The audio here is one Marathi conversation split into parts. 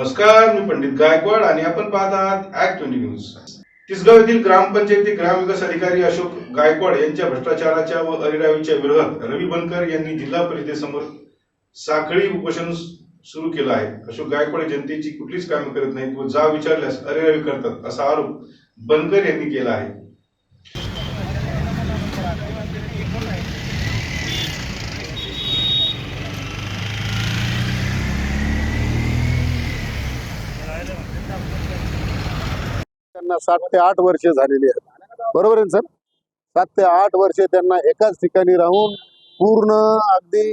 नमस्कार मी पंडित गायकवाड आणि आपण पाहत आहात ऍक्ट ट्वेंटी न्यूज तिसगाव येथील ग्रामपंचायती ग्रामविकास अधिकारी अशोक गायकवाड यांच्या भ्रष्टाचाराच्या व अरिरावीच्या विरोधात रवी बनकर यांनी जिल्हा परिषदेसमोर साखळी उपोषण सुरू केलं आहे. अशोक गायकवाड जनतेची कुठलीच कामे करत नाहीत व जा विचारल्यास अरिरावी करतात असा आरोप बनकर यांनी केला आहे. त्यांना सात ते आठ वर्ष झालेली आहेत. बरोबर आहे सर? सात ते आठ वर्षे त्यांना एकाच ठिकाणी राहून पूर्ण अगदी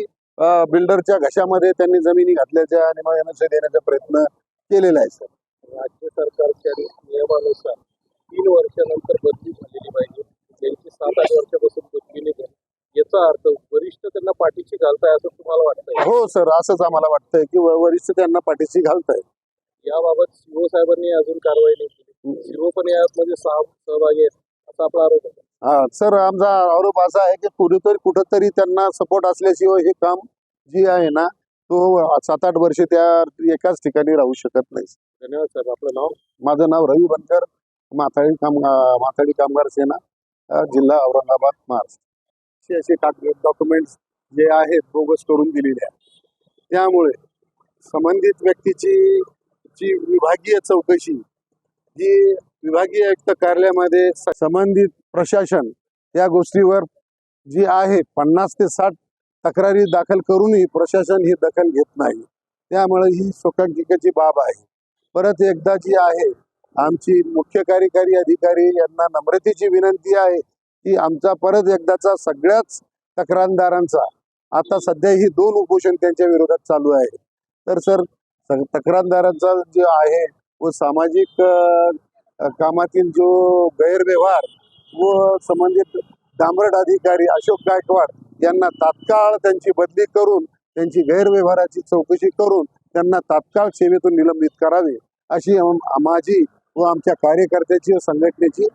बिल्डरच्या घशामध्ये त्यांनी जमिनी घातल्याच्या आणि मग NSA देण्याचा प्रयत्न केलेला आहे सर. राज्य सरकारच्या नियमानुसार तीन वर्षानंतर बदली झालेली पाहिजे. त्यांची सात आठ वर्षापासून बदली नाही याचा अर्थ वरिष्ठ त्यांना पाठीशी घालताय असं तुम्हाला वाटतंय? हो सर. असंच आम्हाला वाटतंय की वरिष्ठ त्यांना पाठीशी घालताय याबाबत सीओ साहेबांनी अजून कारवाई नाही केली. सीओ पण यामध्ये सह सहभागी आहेत असा आपला आरोप आहे. हा सर आमचा आरोप असा आहे की कुठेतरी कुठंतरी त्यांना सपोर्ट असल्याशिवाय हे काम जे आहे ना तो सात आठ वर्षे त्या एकाच ठिकाणी राहू शकत नाही. धन्यवाद साहेब. आपलं नाव? माझं नाव रवी बनकर माथाडी काम माथाडी कामगार सेना जिल्हा औरंगाबाद महाराष्ट्र. असे असे डॉक्युमेंट्स जे आहेत बोगस करून दिलेले आहेत. त्यामुळे संबंधित व्यक्तीची जी विभागीय चौकशी जी विभागीय आयुक्त कार्यालयामध्ये संबंधित प्रशासन या गोष्टीवर जी आहे पन्नास ते साठ तक्रारी दाखल करूनही प्रशासन ही दखल घेत नाही. त्यामुळे ही शोकांकिकेची बाब आहे. परत एकदा जी आहे आमची मुख्य कार्यकारी अधिकारी यांना नम्रतेची विनंती आहे की आमचा परत एकदाचा सगळ्याच तक्रारदारांचा आता सध्या ही दोन उपोषण त्यांच्या विरोधात चालू आहे. तर सर तक्रारदारांचा जो आहे व सामाजिक कामातील जो गैरव्यवहार व संबंधित दामरट अधिकारी अशोक गायकवाड यांना तात्काळ त्यांची बदली करून त्यांची गैरव्यवहाराची चौकशी करून त्यांना तात्काळ सेवेतून निलंबित करावे अशी माझी व आमच्या कार्यकर्त्याची व संघटनेची